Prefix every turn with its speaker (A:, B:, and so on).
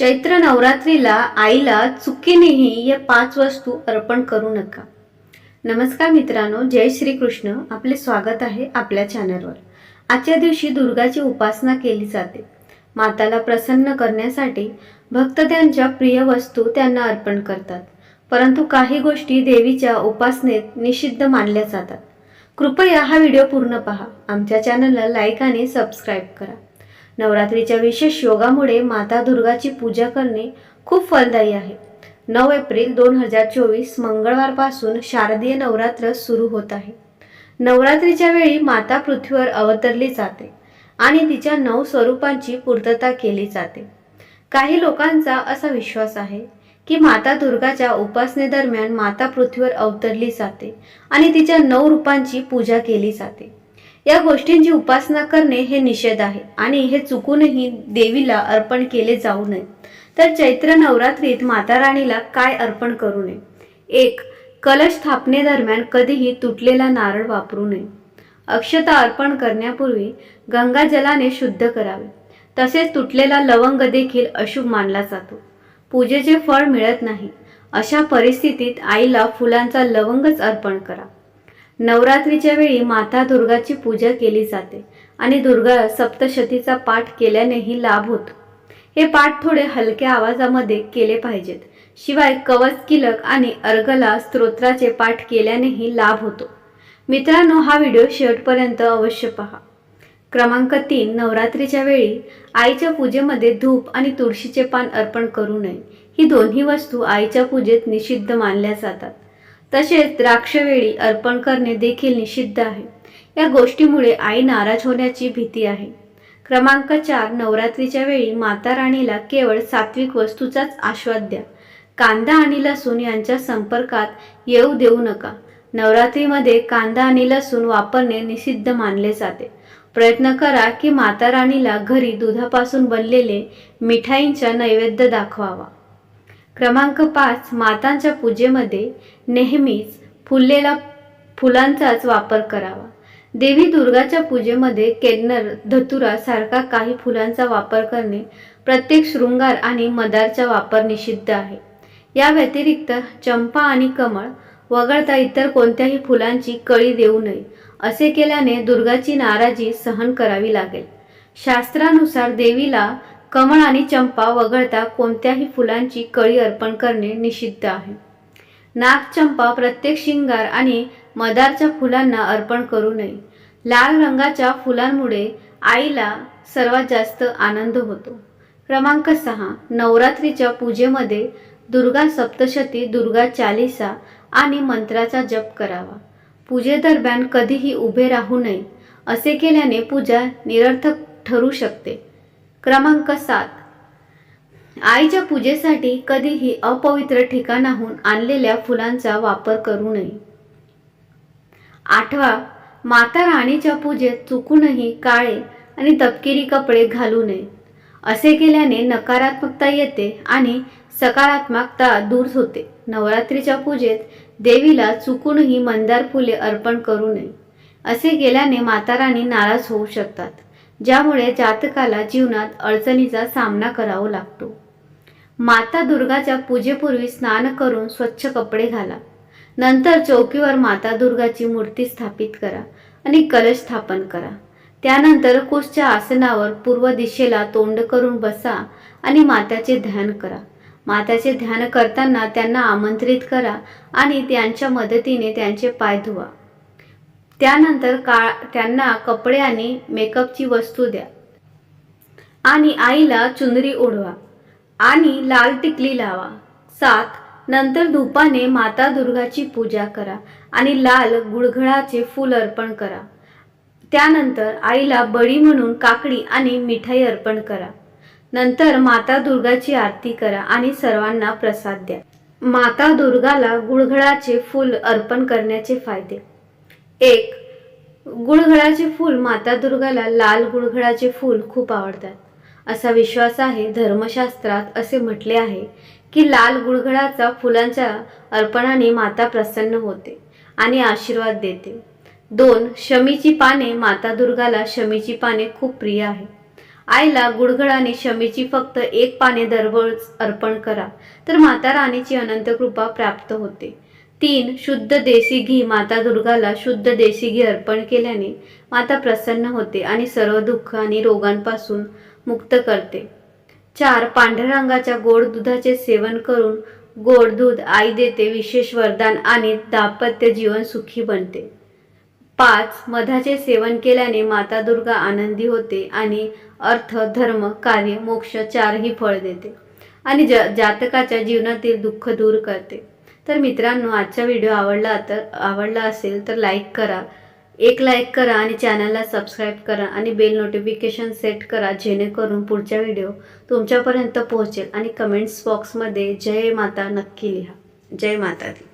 A: चैत्र नवरात्रीला आईला चुकीनेही या पाच वस्तू अर्पण करू नका. नमस्कार मित्रांनो जय श्री कृष्ण आपले स्वागत आहे आपल्या चॅनलवर. आजच्या दिवशी दुर्गाची उपासना केली जाते. माताला प्रसन्न करण्यासाठी भक्त त्यांच्या प्रिय वस्तू त्यांना अर्पण करतात. परंतु काही गोष्टी देवीच्या उपासनेत निषिद्ध मानल्या जातात. कृपया हा व्हिडिओ पूर्ण पहा. आमच्या चॅनलला लाईक आणि सबस्क्राईब करा. नवरात्रीच्या विशेष योगामुळे माता दुर्गाची पूजा करणे खूप फलदायी आहे. नऊ एप्रिल दोन हजार चोवीस मंगळवारपासून शारदीय नवरात्र सुरू होत आहे. नवरात्रीच्या वेळी माता पृथ्वीवर अवतरली जाते आणि तिच्या नऊ स्वरूपांची पूर्तता केली जाते. काही लोकांचा असा विश्वास आहे की माता दुर्गाच्या उपासनेदरम्यान माता पृथ्वीवर अवतरली जाते आणि तिच्या नऊ रूपांची पूजा केली जाते. या गोष्टींची उपासना करणे हे निषेध आहे आणि हे चुकूनही देवीला अर्पण केले जाऊ नये. तर चैत्र नवरात्रीत माता राणीला काय अर्पण करू नये? एक कलश स्थापनेदरम्यान कधीही तुटलेला नारळ वापरू नये. अक्षता अर्पण करण्यापूर्वी गंगा जलाने शुद्ध करावे. तसेच तुटलेला लवंग देखील अशुभ मानला जातो. पूजेचे फळ मिळत नाही. अशा परिस्थितीत आईला फुलांचा लवंगच अर्पण करा. नवरात्रीच्या वेळी माता दुर्गाची पूजा केली जाते आणि दुर्गा सप्तशतीचा पाठ केल्यानेही लाभ होतो. हे पाठ थोडे हलक्या आवाजामध्ये केले पाहिजेत. शिवाय कवच किलक आणि अर्गला स्तोत्राचे पाठ केल्यानेही लाभ होतो. मित्रांनो हा व्हिडिओ शेवटपर्यंत अवश्य पहा. क्रमांक तीन नवरात्रीच्या वेळी आईच्या पूजेमध्ये धूप आणि तुळशीचे पान अर्पण करू नये. ही दोन्ही वस्तू आईच्या पूजेत निषिद्ध मानल्या जातात. तसेच द्राक्षवेळी अर्पण करणे देखील निषिद्ध आहे. या गोष्टीमुळे आई नाराज होण्याची भीती आहे. क्रमांक चार नवरात्रीच्या वेळी माता राणीला केवळ सात्विक वस्तूचाच आस्वाद द्या. कांदा आणि लसूण यांच्या संपर्कात येऊ देऊ नका. नवरात्रीमध्ये कांदा आणि लसूण वापरणे निषिद्ध मानले जाते. प्रयत्न करा की माता राणीला घरी दुधापासून बनलेले मिठाईंचा नैवेद्य दाखवावा. क्रमांक पाच मातांच्या पूजेमध्ये नेहमीच फुललेला फुलांचाच वापर करावा. देवी दुर्गाच्या पूजेमध्ये केन्नर धतुरा सारखा काही फुलांचा वापर करणे प्रत्येक शृंगार आणि मदारचा वापर निषिद्ध आहे. या व्यतिरिक्त चंपा आणि कमळ वगळता इतर कोणत्याही फुलांची कळी देऊ नये असे केल्याने दुर्गाची नाराजी सहन करावी लागेल. शास्त्रानुसार देवीला कमळ आणि चंपा वगळता कोणत्याही फुलांची कळी अर्पण करणे निषिद्ध आहे. नागचंपा प्रत्येक शिंगार आणि मदारच्या फुलांना अर्पण करू नये. लाल रंगाच्या फुलांमुळे आईला सर्वात जास्त आनंद होतो. क्रमांक सहा नवरात्रीच्या पूजेमध्ये दुर्गा सप्तशती दुर्गा चालिसा आणि मंत्राचा जप करावा. पूजेदरम्यान कधीही उभे राहू नये असे केल्याने पूजा निरर्थक ठरू शकते. क्रमांक सात. आईच्या पूजेसाठी कधीही अपवित्र ठिकाणाहून आणलेल्या फुलांचा वापर करू नये. आठवा माता राणीच्या पूजेत चुकूनही काळे आणि तपकिरी कपडे घालू नये. असे केल्याने नकारात्मकता येते आणि सकारात्मकता दूर होते. नवरात्रीच्या पूजेत देवीला चुकूनही मंदार फुले अर्पण करू नये. असे केल्याने माता राणी नाराज होऊ शकतात. ज्यामुळे जातकाला जीवनात अडचणीचा सामना करावा लागतो. माता दुर्गाच्या पूजेपूर्वी स्नान करून स्वच्छ कपडे घाला. नंतर चौकीवर माता दुर्गाची मूर्ती स्थापित करा आणि कलश स्थापन करा. त्यानंतर कुशच्या आसनावर पूर्व दिशेला तोंड करून बसा आणि मात्याचे ध्यान करा. मात्याचे ध्यान करताना त्यांना आमंत्रित करा आणि त्यांच्या मदतीने त्यांचे पाय धुवा. त्यानंतर का त्यांना कपडे आणि मेकअपची वस्तू द्या. आणि आईला चुनरी ओढवा आणि लाल टिकली लावा. सात नंतर धूपाने माता दुर्गाची पूजा करा आणि लाल गुळघळाचे फूल अर्पण करा. त्यानंतर आईला बळी म्हणून काकडी आणि मिठाई अर्पण करा. नंतर माता दुर्गाची आरती करा आणि सर्वांना प्रसाद द्या. माता दुर्गाला गुळघळाचे फूल अर्पण करण्याचे फायदे. एक गुळघळाचे फूल माता दुर्गाला लाल गुळघळाचे फूल खूप आवडतात. असा विश्वास आहे धर्मशास्त्रात असे म्हटले आहे की लाल गुळघळाचा फुलांच्या अर्पणाने माता प्रसन्न होते आणि आशीर्वाद देते. दोन शमीची पाने माता दुर्गाला शमीची पाने खूप प्रिय आहे. आईला गुडघळाने शमीची फक्त एक पाने दररोज अर्पण करा तर माता राणीची अनंत कृपा प्राप्त होते. तीन शुद्ध देसी घी माता दुर्गाला शुद्ध देशी घी अर्पण केल्याने माता प्रसन्न होते आणि सर्व दुःख आणि रोगांपासून मुक्त करते. चार पांढऱ्या रंगाच्या गोड दुधाचे सेवन करून गोड दूध आई देते विशेष वरदान आणि दाम्पत्य जीवन सुखी बनते. पाच मधाचे सेवन केल्याने माता दुर्गा आनंदी होते आणि अर्थ धर्म कार्य मोक्ष चारही फळ देते आणि ज जातकाच्या जीवनातील दुःख दूर करते. तर मित्रांनो आजचा व्हिडिओ आवडला तर आवडला असेल तर लाईक करा. एक लाईक करा आणि चॅनलला सबस्क्राईब करा आणि बेल नोटिफिकेशन सेट करा जेणेकरून पुढचा व्हिडिओ तुमच्यापर्यंत पोहोचेल. आणि कमेंट्स बॉक्समध्ये जय माता नक्की लिहा. जय माता दी.